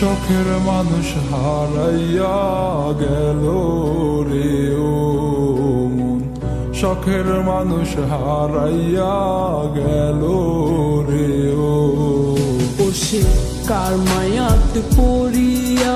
শখের মানুষ হারাইয়া গেল রে ও মন। শখের মানুষ হারাইয়া গেল রে ও সে কার মায়াত পড়িয়া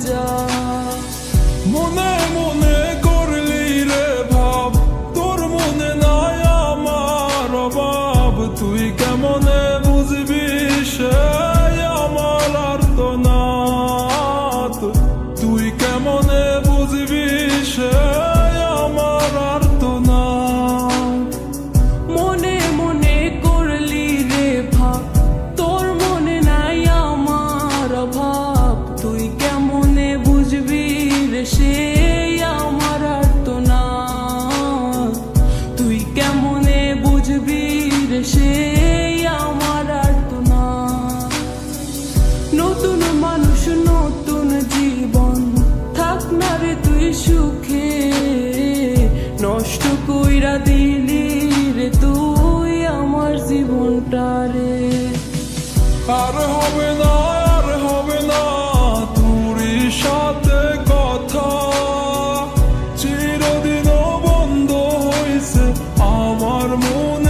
দরজা মনে মনে করলি রে ভাব, তোর মনে নাই আমার অভাব। তুই কেমনে বুঝবি সে আমার আর তো না তুই কেমনে বুঝবি সে সে আমার আর তো না। নতুন মানুষ, নতুন জীবন, থাক না রে তুই সুখে। নষ্ট কইরা দিলি রে তুই আমার বন্ধ হইছে আমার মনের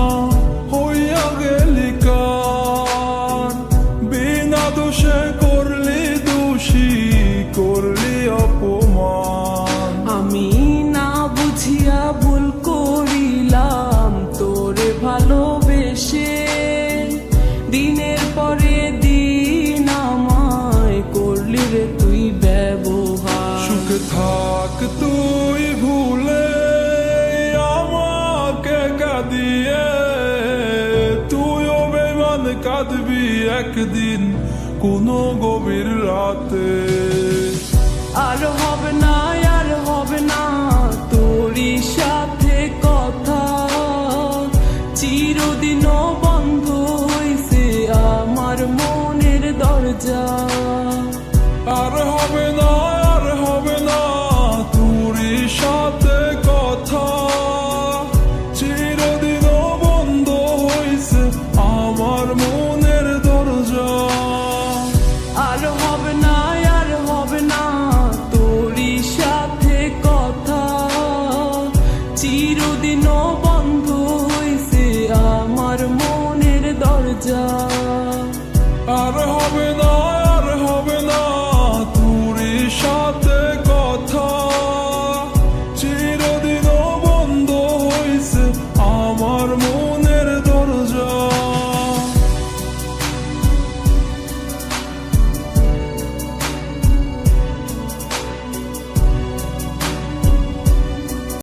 বেমান কাঁদবি একদিন কোনো গভীর রাতে আর হবে না আর হবে না তোরই সাথে কথা। চিরদিন বন্ধ হয়েছে আমার মনের দরজা। আর হবে না আমার মনের দরজা। আর হবে না আর হবে না তোরই সাথে কথা। চিরদিন